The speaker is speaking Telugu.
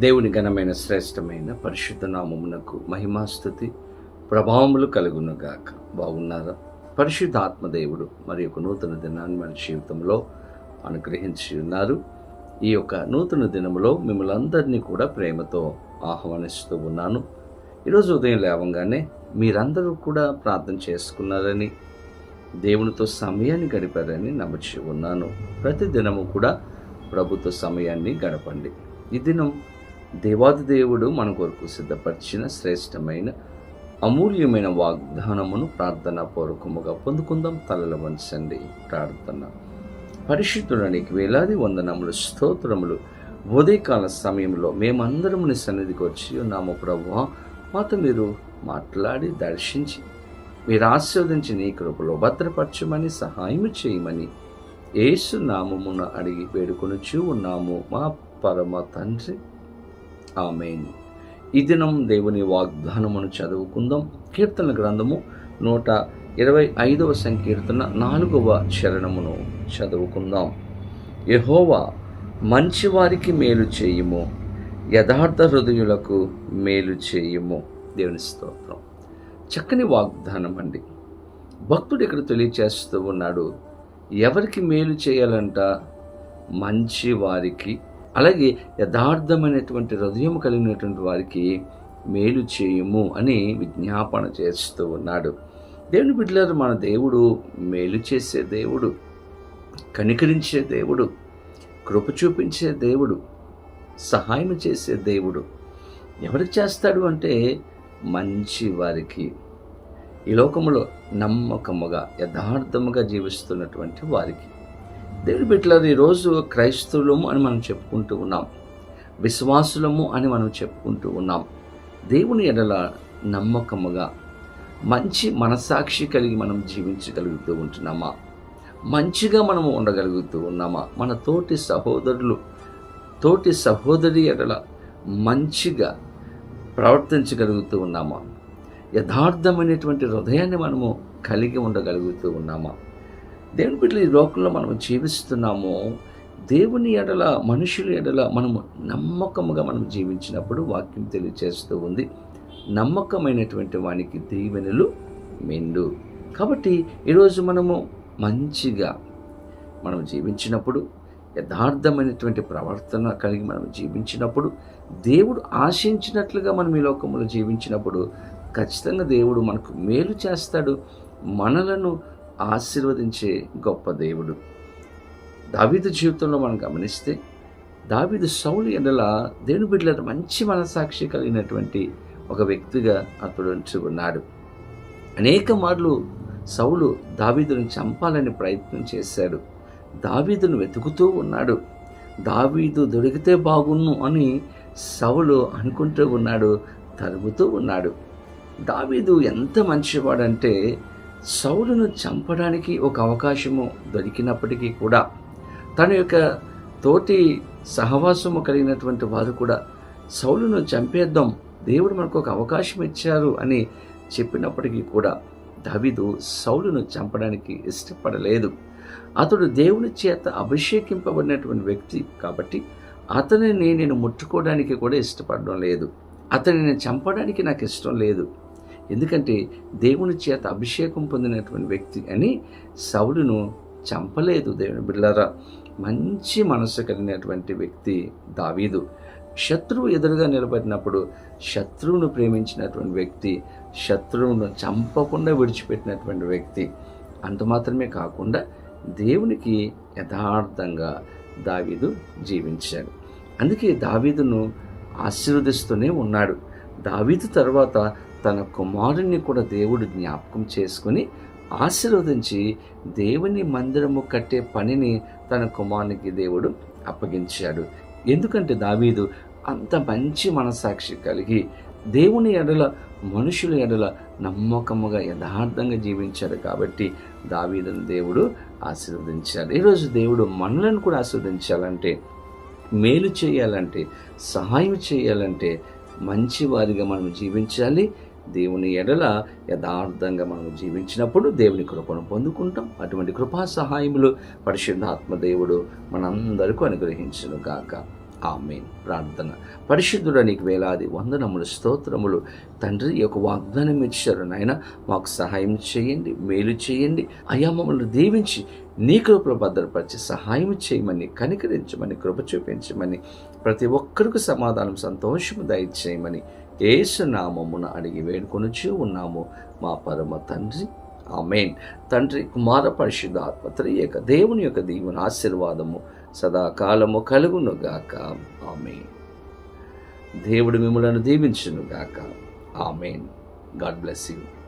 దేవుని ఘనమైన శ్రేష్టమైన పరిశుద్ధ నామమునకు మహిమాస్థుతి ప్రభావములు కలుగునుగాక. బాగున్నారా? పరిశుద్ధ ఆత్మదేవుడు మరి యొక్క నూతన దినాన్ని మన జీవితంలో అనుగ్రహించి ఉన్నారు. ఈ యొక్క నూతన దినములో మిమ్మల్ని అందరినీ కూడా ప్రేమతో ఆహ్వానిస్తూ ఉన్నాను. ఈరోజు ఉదయం లేవంగానే మీరందరూ కూడా ప్రార్థన చేసుకున్నారని దేవునితో సమయాన్ని గడిపారని నమ్మచి ఉన్నాను. ప్రతి దినము కూడా ప్రభుత్వ సమయాన్ని గడపండి. ఈ దినం దేవాది దేవుడు మన కొరకు సిద్ధపరిచిన శ్రేష్టమైన అమూల్యమైన వాగ్దానమును ప్రార్థన పూర్వకముగా పొందుకుందాం. తలలు వంచండి. ప్రార్థన. పరిశుద్ధుడానికి వేలాది వందనములు స్తోత్రములు. ఉదయకాల సమయంలో మేమందరం నీ సన్నిధికి వచ్చి ఉన్నాము ప్రభు మాతో మీరు మాట్లాడి దర్శించి మీరు ఆస్వాదించి నీ కృపలో భద్రపరచమని సహాయం చేయమని యేసు నామమున అడిగి వేడుకొనుచూ ఉన్నాము. మా పరమ తండ్రి ఆమెన్. ఈ దినం దేవుని వాగ్దానమును చదువుకుందాం. కీర్తన గ్రంథము నూట ఇరవై ఐదవ సంకీర్తన నాలుగవ చరణమును చదువుకుందాం. యహోవా మంచివారికి మేలు చేయుము యథార్థ హృదయులకు మేలు చేయుము. దేవుని స్తోత్రం. చక్కని వాగ్దానం అండి. భక్తుడు ఇక్కడ తెలియచేస్తూ ఉన్నాడు ఎవరికి మేలు చేయాలంట? మంచి వారికి అలాగే యథార్థమైనటువంటి హృదయం కలిగినటువంటి వారికి మేలు చేయము అని విజ్ఞాపన చేస్తూ ఉన్నాడు. దేవుని బిడ్డలారు మన దేవుడు మేలు చేసే దేవుడు కనికరించే దేవుడు కృప చూపించే దేవుడు సహాయం చేసే దేవుడు ఎవరికి చేస్తాడు అంటే మంచి వారికి. ఈ లోకములో నమ్మకముగా యథార్థముగా జీవిస్తున్నటువంటి వారికి. దేవుడి బిడ్డలారు ఈరోజు క్రైస్తవులము అని మనం చెప్పుకుంటూ ఉన్నాం. విశ్వాసులము అని మనం చెప్పుకుంటూ ఉన్నాం. దేవుని ఎడల నమ్మకముగా మంచి మనసాక్షి కలిగి మనం జీవించగలుగుతూ ఉంటున్నామా? మంచిగా మనము ఉండగలుగుతూ ఉన్నామా? మన తోటి సహోదరులు తోటి సహోదరి ఎడల మంచిగా ప్రవర్తించగలుగుతూ ఉన్నామా? యథార్థమైనటువంటి హృదయాన్ని మనము కలిగి ఉండగలుగుతూ ఉన్నామా? దేవుని బిడ్డలు ఈ లోకంలో మనం జీవిస్తున్నామో. దేవుని ఎడల మనుషుల ఎడల మనము నమ్మకముగా మనం జీవించినప్పుడు వాక్యం తెలియచేస్తూ ఉంది. నమ్మకమైనటువంటి వానికి దీవెనలు మెండు. కాబట్టి ఈరోజు మనము మంచిగా మనం జీవించినప్పుడు యథార్థమైనటువంటి ప్రవర్తన కలిగి మనం జీవించినప్పుడు దేవుడు ఆశించినట్లుగా మనం ఈ లోకంలో జీవించినప్పుడు ఖచ్చితంగా దేవుడు మనకు మేలు చేస్తాడు. మనలను ఆశీర్వదించే గొప్ప దేవుడు. దావీదు జీవితంలో మనం గమనిస్తే దావీదు సౌలు ఎండల దేవుని బిడ్డల మంచి మనసాక్షి కలిగినటువంటి ఒక వ్యక్తిగా అతడు ఉన్నాడు అనేక మార్లు సౌలు దావీదును చంపాలని ప్రయత్నం చేశాడు. దావీదును వెతుకుతూ ఉన్నాడు. దావీదు దొరికితే బాగున్ను అని సౌలు అనుకుంటూ ఉన్నాడు తరుగుతూ ఉన్నాడు. దావీదు ఎంత మంచివాడంటే సౌలును చంపడానికి ఒక అవకాశము దొరికినప్పటికీ కూడా తన యొక్క తోటి సహవాసము కలిగినటువంటి వారు కూడా సౌలును చంపేద్దాం దేవుడు మనకు ఒక అవకాశం ఇచ్చారు అని చెప్పినప్పటికీ కూడా దావీదు సౌలును చంపడానికి ఇష్టపడలేదు. అతడు దేవుని చేత అభిషేకింపబడినటువంటి వ్యక్తి కాబట్టి అతనిని నేను ముట్టుకోవడానికి కూడా ఇష్టపడడం లేదు. అతనిని చంపడానికి నాకు ఇష్టం లేదు. ఎందుకంటే దేవుని చేత అభిషేకం పొందినటువంటి వ్యక్తి అని సౌలును చంపలేదు దేవుని బిడ్డలారా. మంచి మనసు కలిగినటువంటి వ్యక్తి దావీదు. శత్రువు ఎదురుగా నిలబడినప్పుడు శత్రువును ప్రేమించినటువంటి వ్యక్తి శత్రువును చంపకుండా విడిచిపెట్టినటువంటి వ్యక్తి. అంత మాత్రమే కాకుండా దేవునికి యథార్థంగా దావీదు జీవించాడు. అందుకే దావీదును ఆశీర్వదిస్తూనే ఉన్నాడు. దావీదు తర్వాత తన కుమారుణ్ణి కూడా దేవుడు జ్ఞాపకం చేసుకుని ఆశీర్వదించి దేవుని మందిరము కట్టే పనిని తన కుమారునికి దేవుడు అప్పగించాడు. ఎందుకంటే దావీదు అంత మంచి మనసాక్షి కలిగి దేవుని ఎడల మనుషుల ఎడల నమ్మకముగా యథార్థంగా జీవించాడు కాబట్టి దావీదను దేవుడు ఆశీర్వదించాడు. ఈరోజు దేవుడు మనలను కూడా ఆశీర్వదించాలంటే మేలు చేయాలంటే సహాయం చేయాలంటే మంచివారిగా మనం జీవించాలి. దేవుని ఎడల యథార్థంగా మనం జీవించినప్పుడు దేవుని కృపను పొందుకుంటాం. అటువంటి కృపా సహాయములు పరిశుద్ధాత్మ దేవుడు మనందరికీ అనుగ్రహించును గాక. ఆమెన్. ప్రార్థన. పరిశుద్ధుడ నీకు వేలాది వందనములు స్తోత్రములు. తండ్రి యొక్క వాగ్దానం ఇచ్చారు నాయన. మాకు సహాయం చేయండి మేలు చేయండి. అయా మమ్మల్ని దీవించి నీ కృపలో భద్రపరిచి సహాయం చేయమని కనికరించమని కృప చూపించమని ప్రతి ఒక్కరికి సమాధానం సంతోషము దయచేయమని ఏసునామమున అడిగి వేడుకొనుచు ఉన్నాము. మా పరమ తండ్రి. ఆమెన్. తండ్రి కుమార పరిశుద్ధ ఆత్మ యొక్క దేవుని యొక్క దీవుని ఆశీర్వాదము సదాకాలము కలుగునుగాక ఆమెన్. దేవుడు మిమ్మలను దీవించునుగాక ఆమెన్. God bless you.